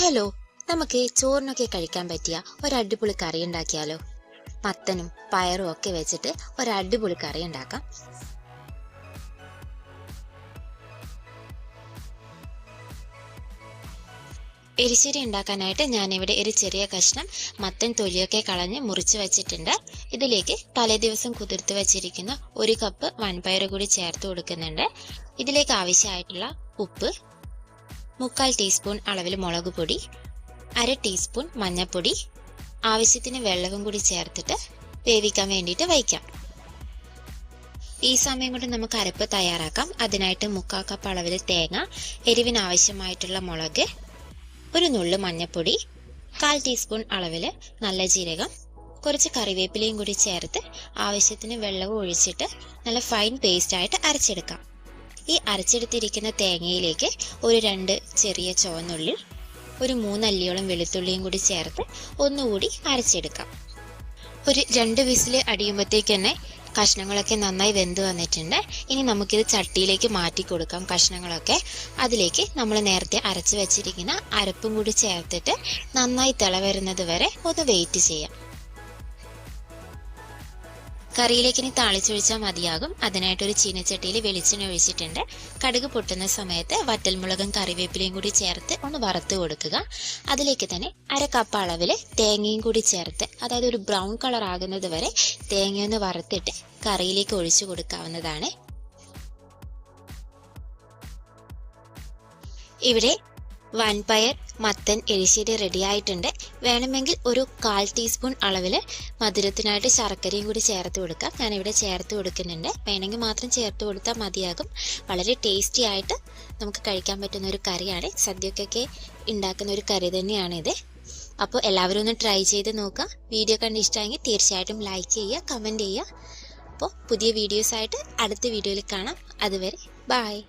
Hello നമുക്ക് ചോറിനൊക്കെ കഴിക്കാൻ പറ്റിയ ഒരടിപൊളി കറി ഉണ്ടാക്കിയാലോ? മത്തനും പയറും ഒക്കെ വെച്ചിട്ട് ഒരടിപൊളി കറി ഉണ്ടാക്കാം. എരിശ്ശേരി ഉണ്ടാക്കാനായിട്ട് ഞാനിവിടെ ഒരു ചെറിയ കഷ്ണം മത്തൻ തൊലിയൊക്കെ കളഞ്ഞ് മുറിച്ച് വെച്ചിട്ടുണ്ട്. ഇതിലേക്ക് തലേ ദിവസം കുതിർത്ത് വെച്ചിരിക്കുന്ന ഒരു കപ്പ് വൻപയർ കൂടി ചേർത്ത് കൊടുക്കുന്നുണ്ട്. ഇതിലേക്ക് ആവശ്യമായിട്ടുള്ള ഉപ്പ് മുക്കാൽ ടീസ്പൂൺ അളവിൽ മുളക് പൊടി അര ടീസ്പൂൺ മഞ്ഞൾപ്പൊടി ആവശ്യത്തിന് വെള്ളവും കൂടി ചേർത്തിട്ട് വേവിക്കാൻ വേണ്ടിയിട്ട് വയ്ക്കാം. ഈ സമയം കൊണ്ട് നമുക്ക് അരപ്പ് തയ്യാറാക്കാം. അതിനായിട്ട് മുക്കാൽ കപ്പ് അളവിൽ തേങ്ങ എരിവിനാവശ്യമായിട്ടുള്ള മുളക് ഒരു നുള്ളു മഞ്ഞൾപ്പൊടി കാൽ ടീസ്പൂൺ അളവിൽ നല്ല ജീരകം കുറച്ച് കറിവേപ്പിലയും കൂടി ചേർത്ത് ആവശ്യത്തിന് വെള്ളവും ഒഴിച്ചിട്ട് നല്ല ഫൈൻ പേസ്റ്റായിട്ട് അരച്ചെടുക്കാം. ഈ അരച്ചെടുത്തിരിക്കുന്ന തേങ്ങയിലേക്ക് ഒരു രണ്ട് ചെറിയ ചുവന്നുള്ളി ഒരു മൂന്നല്ലിയോളം വെളുത്തുള്ളിയും കൂടി ചേർത്ത് ഒന്നുകൂടി അരച്ചെടുക്കാം. ഒരു രണ്ട് വിസിൽ അടിയുമ്പോഴത്തേക്ക് തന്നെ കഷ്ണങ്ങളൊക്കെ നന്നായി വെന്ത് വന്നിട്ടുണ്ട്. ഇനി നമുക്കിത് ചട്ടിയിലേക്ക് മാറ്റി കൊടുക്കാം കഷ്ണങ്ങളൊക്കെ. അതിലേക്ക് നമ്മൾ നേരത്തെ അരച്ച് വെച്ചിരിക്കുന്ന അരപ്പും കൂടി ചേർത്തിട്ട് നന്നായി തിള വരുന്നത് വരെ ഒന്ന് വെയിറ്റ് ചെയ്യാം. കറിയിലേക്ക് ഇനി താളിച്ചൊഴിച്ചാൽ മതിയാകും. അതിനായിട്ട് ഒരു ചീനച്ചട്ടിയിൽ വെളിച്ചെണ്ണ ഒഴിച്ചിട്ടുണ്ട്. കടുക് പൊട്ടുന്ന സമയത്ത് വറ്റൽമുളകും കറിവേപ്പിലയും കൂടി ചേർത്ത് ഒന്ന് വറുത്ത് കൊടുക്കുക. അതിലേക്ക് തന്നെ അര കപ്പ് അളവിൽ തേങ്ങയും കൂടി ചേർത്ത് അതായത് ഒരു ബ്രൗൺ കളർ ആകുന്നത് വരെ തേങ്ങയൊന്ന് വറുത്തിട്ട് കറിയിലേക്ക് ഒഴിച്ചു കൊടുക്കാവുന്നതാണ്. ഇവിടെ വൻപയർ മത്തൻ എരിശ്ശേരി റെഡി ആയിട്ടുണ്ട്. വേണമെങ്കിൽ ഒരു കാൽ ടീസ്പൂൺ അളവിൽ മധുരത്തിനായിട്ട് ശർക്കരയും കൂടി ചേർത്ത് കൊടുക്കാം. ഞാനിവിടെ ചേർത്ത് കൊടുക്കുന്നുണ്ട്. വേണമെങ്കിൽ മാത്രം ചേർത്ത് കൊടുത്താൽ മതിയാകും. വളരെ ടേസ്റ്റി ആയിട്ട് നമുക്ക് കഴിക്കാൻ പറ്റുന്ന ഒരു കറിയാണ്. സദ്യക്കൊക്കെ ഉണ്ടാക്കുന്ന ഒരു കറി തന്നെയാണിത്. അപ്പോൾ എല്ലാവരും ഒന്ന് ട്രൈ ചെയ്ത് നോക്കുക. വീഡിയോ കണ്ട് ഇഷ്ടമായെങ്കിൽ തീർച്ചയായിട്ടും ലൈക്ക് ചെയ്യുക കമന്റ് ചെയ്യുക. അപ്പോൾ പുതിയ വീഡിയോസായിട്ട് അടുത്ത വീഡിയോയിൽ കാണാം. അതുവരെ ബായ്